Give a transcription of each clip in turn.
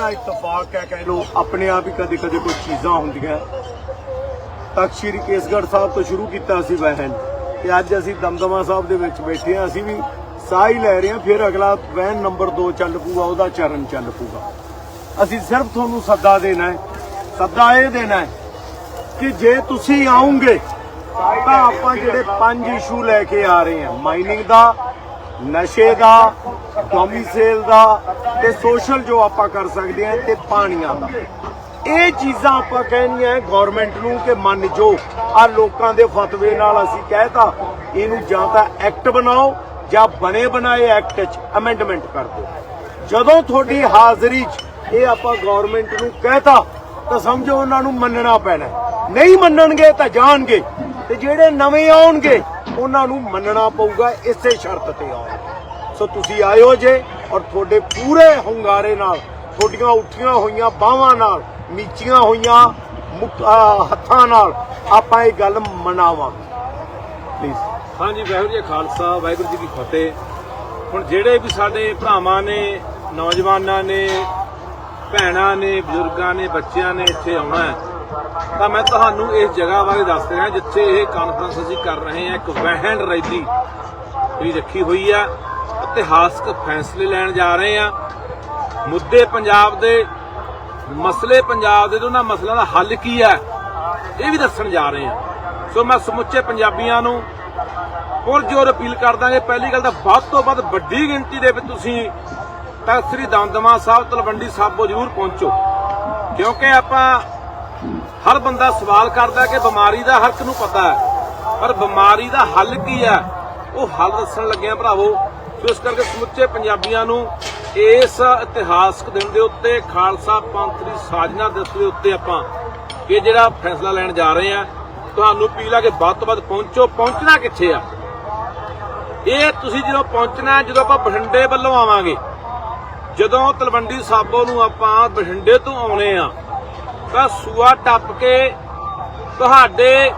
ਦਾ ਇਤਫਾਕ ਹੈ ਕਹਿ ਲੋ ਆਪਣੇ ਆਪ ਹੀ ਕਦੇ ਕਦੇ ਕੋਈ ਚੀਜ਼ਾਂ ਹੁੰਦੀਆਂ। ਤਖਤ ਸ਼੍ਰੀ ਕੇਸਗੜ੍ਹ ਸਾਹਿਬ ਤੋਂ ਸ਼ੁਰੂ ਕੀਤਾ ਸੀ ਵਹਿਨ ਤੇ ਅੱਜ ਅਸੀਂ ਦਮਦਮਾ ਸਾਹਿਬ ਦੇ ਵਿੱਚ ਬੈਠੇ ਹਾਂ। ਅਸੀਂ ਵੀ ਸਾਹ ਹੀ ਲੈ ਰਹੇ ਹਾਂ, ਫਿਰ ਅਗਲਾ ਵਹਿਨ ਨੰਬਰ 2 ਚੱਲ ਪੂਗਾ ਉਹਦਾ ਚਰਨ ਚੱਲ ਪੂਗਾ ਅਸੀਂ ਸਿਰਫ ਤੁਹਾਨੂੰ ਸੱਦਾ ਦੇਣਾ ਹੈ, ਸੱਦਾ ਇਹ ਦੇਣਾ ਹੈ ਕਿ ਜੇ ਤੁਸੀਂ ਆਉਂਗੇ ਤਾਂ ਆਪਾਂ ਜਿਹੜੇ ਪੰਜ ਇਸ਼ੂ ਲੈ ਕੇ ਆ ਰਹੇ ਆ ਮਾਈਨਿੰਗ ਦਾ ਨਸ਼ੇ ਦਾ ਡੋਮਿਸਾਈਲ ਦਾ ਤੇ ਸੋਸ਼ਲ ਜੋ ਆਪਾਂ ਕਰ ਸਕਦੇ ਹਾਂ ਤੇ ਪਾਣੀਆਂ ਦਾ। ਇਹ ਚੀਜ਼ਾਂ ਆਪਾਂ ਕਹਿਣੀਆਂ ਗਵਰਨਮੈਂਟ ਨੂੰ ਕਿ ਮੰਨ ਜੋ ਆ ਲੋਕਾਂ ਦੇ ਫਤਵੇ ਨਾਲ ਅਸੀਂ ਕਹਿਤਾ ਇਹਨੂੰ ਜਾਂ ਤਾਂ ਐਕਟ ਬਣਾਓ ਜਾਂ ਬਣੇ ਬਣਾਏ ਐਕਟ 'ਚ ਅਮੈਂਡਮੈਂਟ ਕਰ ਦਿਓ। ਜਦੋਂ ਤੁਹਾਡੀ ਹਾਜ਼ਰੀ 'ਚ ਇਹ ਆਪਾਂ ਗਵਰਨਮੈਂਟ ਨੂੰ ਕਹਿਤਾ ਤਾਂ ਸਮਝੋ ਉਹਨਾਂ ਨੂੰ ਮੰਨਣਾ ਪੈਣਾ ਨਹੀਂ ਮੰਨਣਗੇ ਤਾਂ ਜਾਣਗੇ ਤੇ ਜਿਹੜੇ ਨਵੇਂ ਆਉਣਗੇ ਉਹਨਾਂ ਨੂੰ ਮੰਨਣਾ ਪਊਗਾ, ਇਸੇ ਸ਼ਰਤ ਤੇ ਆਉਣਗੇ ਸੋ ਤੁਸੀਂ ਆਇਓ ਜੇ ਔਰ ਤੁਹਾਡੇ ਪੂਰੇ ਹੁੰਗਾਰੇ ਨਾਲ, ਤੁਹਾਡੀਆਂ ਉੱਠੀਆਂ ਹੋਈਆਂ ਬਾਹਾਂ ਨਾਲ ਨੀਚੀਆਂ ਹੋਈਆਂ ਮੁੱਕ- ਹੱਥਾਂ ਨਾਲ ਆਪਾਂ ਇਹ ਗੱਲ ਮਨਾਵਾਂਗੇ। ਪਲੀਜ਼ ਹਾਂਜੀ, ਵਾਹਿਗੁਰੂ ਜੀ ਖਾਲਸਾ, ਵਾਹਿਗੁਰੂ ਜੀ ਕੀ ਫਤਿਹ। ਹੁਣ ਜਿਹੜੇ ਵੀ ਸਾਡੇ ਭਰਾਵਾਂ ਨੇ, ਨੌਜਵਾਨਾਂ ਨੇ, ਭੈਣਾਂ ਨੇ, ਬਜ਼ੁਰਗਾਂ ਨੇ, ਬੱਚਿਆਂ ਨੇ ਇੱਥੇ ਆਉਣਾ ਹੈ ਤਾਂ ਮੈਂ ਤੁਹਾਨੂੰ ਇਸ ਜਗ੍ਹਾ ਬਾਰੇ ਦੱਸ ਰਿਹਾ, ਜਿੱਥੇ ਇਹ ਕਾਨਫਰੰਸ ਅਸੀਂ ਕਰ ਰਹੇ ਹਾਂ, ਇੱਕ ਵਹਿਣ ਰੈਲੀ ਵੀ ਰੱਖੀ ਹੋਈ ਹੈ ਇਤਿਹਾਸਕ ਫੈਸਲੇ ਲੈਣ ਜਾ ਰਹੇ ਹਾਂ। ਮੁੱਦੇ ਪੰਜਾਬ ਦੇ, ਮਸਲੇ ਪੰਜਾਬ ਦੇ, ਤੇ ਉਹਨਾਂ ਮਸਲਿਆਂ ਦਾ ਹੱਲ ਕੀ ਹੈ, ਇਹ ਵੀ ਦੱਸਣ ਜਾ ਰਹੇ ਹਾਂ। ਸੋ ਮੈਂ ਸਮੁੱਚੇ ਪੰਜਾਬੀਆਂ ਨੂੰ ਪੁਰਜੋਰ ਅਪੀਲ ਕਰਦਾ ਕਿ ਪਹਿਲੀ ਗੱਲ ਤਾਂ ਵੱਧ ਤੋਂ ਵੱਧ ਵੱਡੀ ਗਿਣਤੀ ਦੇ ਵਿੱਚ ਤੁਸੀਂ ਤਖ਼ਤ ਸ੍ਰੀ ਦਮਦਮਾ ਸਾਹਿਬ, ਤਲਵੰਡੀ ਸਾਬੋ ਜ਼ਰੂਰ ਪਹੁੰਚੋ। ਕਿਉਂਕਿ ਆਪਾਂ ਹਰ ਬੰਦਾ ਸਵਾਲ ਕਰਦਾ ਕਿ ਬਿਮਾਰੀ ਦਾ ਹਰ ਇੱਕ ਨੂੰ ਪਤਾ ਹੈ। ਪਰ ਬਿਮਾਰੀ ਦਾ ਹੱਲ ਕੀ ਹੈ? ਉਹ ਹੱਲ ਦੱਸਣ ਲੱਗਿਆ ਭਰਾਵੋ ਸੋ ਇਸ ਕਰਕੇ ਸਮੁੱਚੇ ਪੰਜਾਬੀਆਂ ਨੂੰ ਇਸ ਇਤਿਹਾਸਕ ਦਿਨ ਦੇ ਉੱਤੇ, ਖਾਲਸਾ ਪੰਥ ਦੀ ਸਾਜਨਾ ਦਿਵਸ ਦੇ ਉੱਤੇ ਆਪਾਂ ਇਹ ਜਿਹੜਾ ਫੈਸਲਾ ਲੈਣ ਜਾ ਰਹੇ ਆ ਤੁਹਾਨੂੰ ਅਪੀਲ ਆ ਕਿ ਵੱਧ ਤੋਂ ਵੱਧ ਪਹੁੰਚੋ। ਪਹੁੰਚਣਾ ਕਿੱਥੇ ਆ? ਇਹ ਤੁਸੀਂ ਜਦੋਂ ਪਹੁੰਚਣਾ ਜਦੋਂ ਆਪਾਂ ਬਠਿੰਡੇ ਵੱਲੋਂ ਆਵਾਂਗੇ, ਜਦੋਂ ਤਲਵੰਡੀ ਸਾਬੋ ਨੂੰ ਆਪਾਂ ਬਠਿੰਡੇ ਤੋਂ ਆਉਣੇ ਆ ਤਾਂ ਸੂਆ ਟੱਪ ਕੇ ਤੁਹਾਡੇ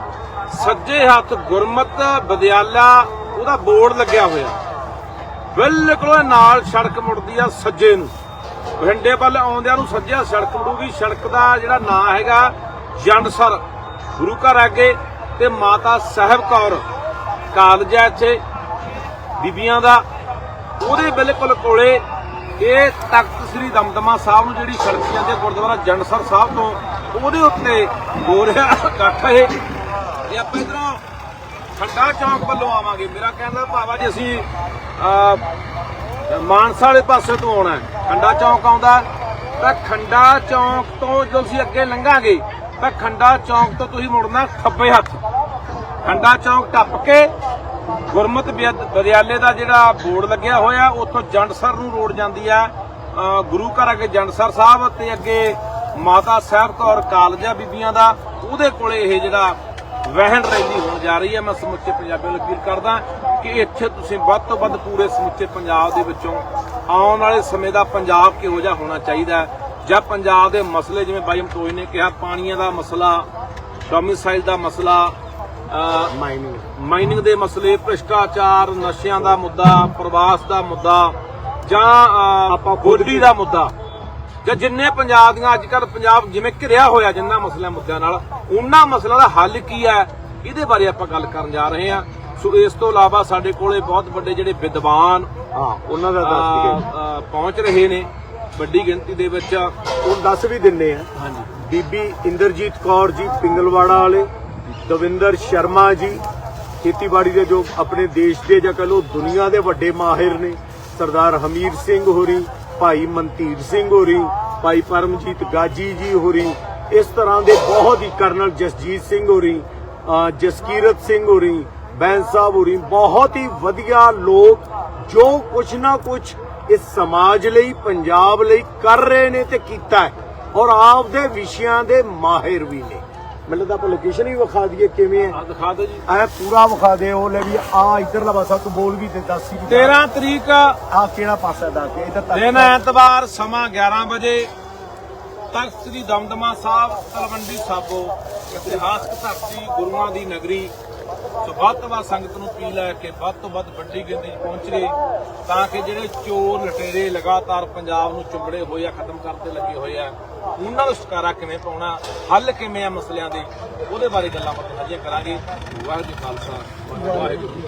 ਸੱਜੇ ਹੱਥ ਗੁਰਮਤ ਵਿਦਿਆਲਾ ਉਹਦਾ ਬੋਰਡ ਲੱਗਿਆ ਹੋਇਆ। ਬਿਲਕੁਲ ਨਾਲ ਸੜਕ ਮੁੜਦੀ ਆ ਸੱਜੇ ਨੂੰ। ਬਠਿੰਡੇ ਵੱਲ ਆਉਂਦਿਆਂ ਨੂੰ ਸੱਜਿਆ ਸੜਕ ਮੁੜੂਗੀ। ਸੜਕ ਦਾ ਜਿਹੜਾ ਨਾਂ ਹੈਗਾ, ਜੰਡਸਰ। ਗੁਰੂ ਘਰ ਅੱਗੇ ਤੇ ਮਾਤਾ ਸਾਹਿਬ ਕੌਰ ਕਾਲਜ ਹੈ ਇੱਥੇ, ਬੀਬੀਆਂ ਦਾ। ਉਹਦੇ ਬਿਲਕੁਲ ਕੋਲੇ ਇਹ ਤਖਤ ਸ੍ਰੀ ਦਮਦਮਾ ਸਾਹਿਬ ਨੂੰ ਜਿਹੜੀ ਸੜਕ ਜਾਂਦੀ ਹੈ ਗੁਰਦੁਆਰਾ ਜੰਡਸਰ ਸਾਹਿਬ ਤੋਂ, ਉਹਦੇ ਉੱਤੇ ਹੋ ਰਿਹਾ ਇਕੱਠ ਇਹ। ਇਹ ਆਪਾਂ ਇਧਰੋਂ ਖੰਡਾ ਚੌਂਕ ਵੱਲੋਂ ਆਵਾਂਗੇ। ਮੇਰਾ ਕਹਿੰਦਾ ਦਾ ਜੀ, ਅਸੀਂ ਮਾਨਸਾ ਵਾਲੇ ਪਾਸੇ ਤੋਂ ਆਉਣਾ ਖੰਡਾ ਚੌਂਕ ਆਉਂਦਾ ਤਾਂ ਖੰਡਾ ਚੌਂਕ ਤੋਂ ਜਦੋਂ ਅਸੀਂ ਅੱਗੇ ਲੰਘਾਂਗੇ, ਤਾਂ ਖੰਡਾ ਚੌਂਕ ਤੋਂ ਤੁਸੀਂ ਮੁੜਨਾ ਖੱਬੇ ਹੱਥ। ਖੰਡਾ ਚੌਂਕ ਟੱਪ ਕੇ ਗੁਰਮਤ ਵਿਦ- ਵਿਦਿਆਲੇ ਦਾ ਜਿਹੜਾ ਬੋਰਡ ਲੱਗਿਆ ਹੋਇਆ, ਉੱਥੋਂ ਜੰਡਸਰ ਨੂੰ ਰੋਡ ਜਾਂਦੀ ਆ। ਗੁਰੂ ਘਰ ਅੱਗੇ ਜੰਡਸਰ ਸਾਹਿਬ ਤੇ ਅੱਗੇ ਮਾਤਾ ਸਾਹਿਬ ਕੌਰ ਕਾਲਜ ਬੀਬੀਆਂ ਦਾ ਉਹਦੇ ਕੋਲੇ ਇਹ ਜਿਹੜਾ ਵਹਿਣ ਰੈਲੀ ਹੋਣ ਜਾ ਰਹੀ ਹੈ। ਮੈਂ ਸਮੁੱਚੇ ਪੰਜਾਬੀਆਂ ਨੂੰ ਅਪੀਲ ਕਰਦਾ ਕਿ ਇੱਥੇ ਤੁਸੀਂ ਵੱਧ ਤੋਂ ਵੱਧ ਪੂਰੇ ਸਮੁੱਚੇ ਪੰਜਾਬ ਦੇ ਵਿੱਚੋਂ ਆਉਣ ਵਾਲੇ ਸਮੇਂ ਦਾ ਪੰਜਾਬ ਕਿਹੋ ਜਿਹਾ ਹੋਣਾ ਚਾਹੀਦਾ ਜਾਂ ਪੰਜਾਬ ਦੇ ਮਸਲੇ ਜਿਵੇਂ ਬਾਈ ਮਤੋਈ ਨੇ ਕਿਹਾ ਪਾਣੀਆਂ ਦਾ ਮਸਲਾ ਡੋਮਿਸਾਈਲ ਦਾ ਮਸਲਾ ਮਾਈਨਿੰਗ ਮਾਈਨਿੰਗ ਦੇ ਮਸਲੇ ਭ੍ਰਿਸ਼ਟਾਚਾਰ ਨਸ਼ਿਆਂ ਦਾ ਮੁੱਦਾ ਪ੍ਰਵਾਸ ਦਾ ਮੁੱਦਾ ਜਾਂ ਆਪਾਂ ਗੋਡੀ ਦਾ ਮੁੱਦਾ। ਜਾਂ ਜਿੰਨੇ ਪੰਜਾਬ ਦੀਆਂ ਅੱਜ ਕੱਲ ਪੰਜਾਬ ਜਿਵੇਂ ਘਿਰਿਆ ਹੋਇਆ ਜਿੰਨਾ ਮਸਲਿਆਂ ਮੁੱਦਿਆਂ ਨਾਲ ਉਹਨਾਂ ਮਸਲਿਆਂ ਦਾ ਹੱਲ ਕੀ ਹੈ? ਇਹਦੇ ਬਾਰੇ ਆਪਾਂ ਗੱਲ ਕਰਨ ਜਾ ਰਹੇ ਹਾਂ। ਸੋ ਇਸ ਤੋਂ ਇਲਾਵਾ ਸਾਡੇ ਕੋਲੇ ਬਹੁਤ ਵੱਡੇ ਜਿਹੜੇ ਵਿਦਵਾਨ ਹਾਂ ਉਹਨਾਂ ਦਾ ਦੱਸ ਪਹੁੰਚ ਰਹੇ ਨੇ ਵੱਡੀ ਗਿਣਤੀ ਦੇ ਵਿੱਚ। ਉਹ ਦੱਸ ਵੀ ਦਿੰਨੇ ਆ। ਹਾਂਜੀ। ਬੀਬੀ ਇੰਦਰਜੀਤ ਕੌਰ ਜੀ ਪਿੰਗਲਵਾੜਾ ਵਾਲੇ ਦਵਿੰਦਰ ਸ਼ਰਮਾ ਜੀ ਖੇਤੀਬਾੜੀ ਦੇ ਜੋ ਆਪਣੇ ਦੇਸ਼ ਦੇ ਜਾਂ ਕਹ ਲਓ ਦੁਨੀਆ ਦੇ ਵੱਡੇ ਮਾਹਿਰ ਨੇ ਸਰਦਾਰ ਹਮੀਰ ਸਿੰਘ ਹੋਰੀ ਭਾਈ ਮਨਤੀਰ ਸਿੰਘ ਹੋਰੀ ਭਾਈ ਪਰਮਜੀਤ ਗਾਜੀ ਜੀ ਹੋਰੀ ਇਸ ਤਰ੍ਹਾਂ ਦੇ ਬਹੁਤ ਹੀ ਕਰਨਲ ਜਸਜੀਤ ਸਿੰਘ ਹੋਰੀ ਅ, ਜਸਕੀਰਤ ਸਿੰਘ ਹੋਰੀ ਬੈਂਸ ਸਾਹਿਬ ਹੋਰੀ ਬਹੁਤ ਹੀ ਵਧੀਆ ਲੋਕ ਜੋ ਕੁਛ ਨਾ ਕੁਛ ਇਸ ਸਮਾਜ ਲਈ ਪੰਜਾਬ ਲਈ ਕਰ ਰਹੇ ਨੇ ਤੇ ਕੀਤਾ ਹੈ ਔਰ ਆਪਦੇ ਵਿਸ਼ਿਆਂ ਦੇ ਮਾਹਿਰ ਵੀ ਨੇ। ਮੈਨੂੰ ਤਾਂ ਆਪਾਂ ਲੋਕੇਸ਼ਨ ਹੀ ਵਿਖਾ ਦਈਏ ਕਿਵੇਂ ਹੈ। ਆ ਦਿਖਾ ਦਿਓ ਜੀ। ਐ ਪੂਰਾ ਵਿਖਾ ਦੇ ਉਹ ਲੈ ਵੀ ਆ ਇਧਰਲਾ ਪਾਸਾ ਤੂੰ ਬੋਲ ਵੀ ਤੇ ਦੱਸ ਹੀ 13 ਤਰੀਕ ਆ ਕਿਹੜਾ ਪਾਸਾ ਦੱਸ ਦੇ ਇਧਰ ਤੱਕ ਦਿਨ ਐਤਵਾਰ ਸਮਾਂ 11 ਵਜੇ। ਤਖਤ ਸ੍ਰੀ ਦਮਦਮਾ ਸਾਹਿਬ, ਤਲਵੰਡੀ ਸਾਬੋ, ਇਤਿਹਾਸਕ ਧਰਤੀ, ਗੁਰੂਆਂ ਦੀ ਨਗਰੀ, ਸੋ ਵੱਧ ਤੋਂ ਵੱਧ ਸੰਗਤ ਨੂੰ ਅਪੀਲ ਹੈ ਕਿ ਵੱਧ ਤੋਂ ਵੱਧ ਵੱਡੀ ਗਿਣਤੀ 'ਚ ਪਹੁੰਚੇ ਤਾਂ ਕਿ ਜਿਹੜੇ ਚੋਰ ਲਟੇਰੇ ਲਗਾਤਾਰ ਪੰਜਾਬ ਨੂੰ ਚੁੰਬੜੇ ਹੋਏ ਆ, ਖਤਮ ਕਰਦੇ ਲੱਗੇ ਹੋਏ ਆ, ਉਹਨਾਂ ਨੂੰ ਛੁਟਕਾਰਾ ਕਿਵੇਂ ਪਾਉਣਾ, ਹੱਲ ਕਿਵੇਂ ਆ ਮਸਲਿਆਂ ਦੇ, ਉਹਦੇ ਬਾਰੇ ਗੱਲਾਂ ਬਾਤਾਂ ਸਾਂਝੀਆਂ ਕਰਾਂਗੇ। ਵਾਹਿਗੁਰੂ ਖਾਲਸਾ, ਵਾਹਿਗੁਰੂ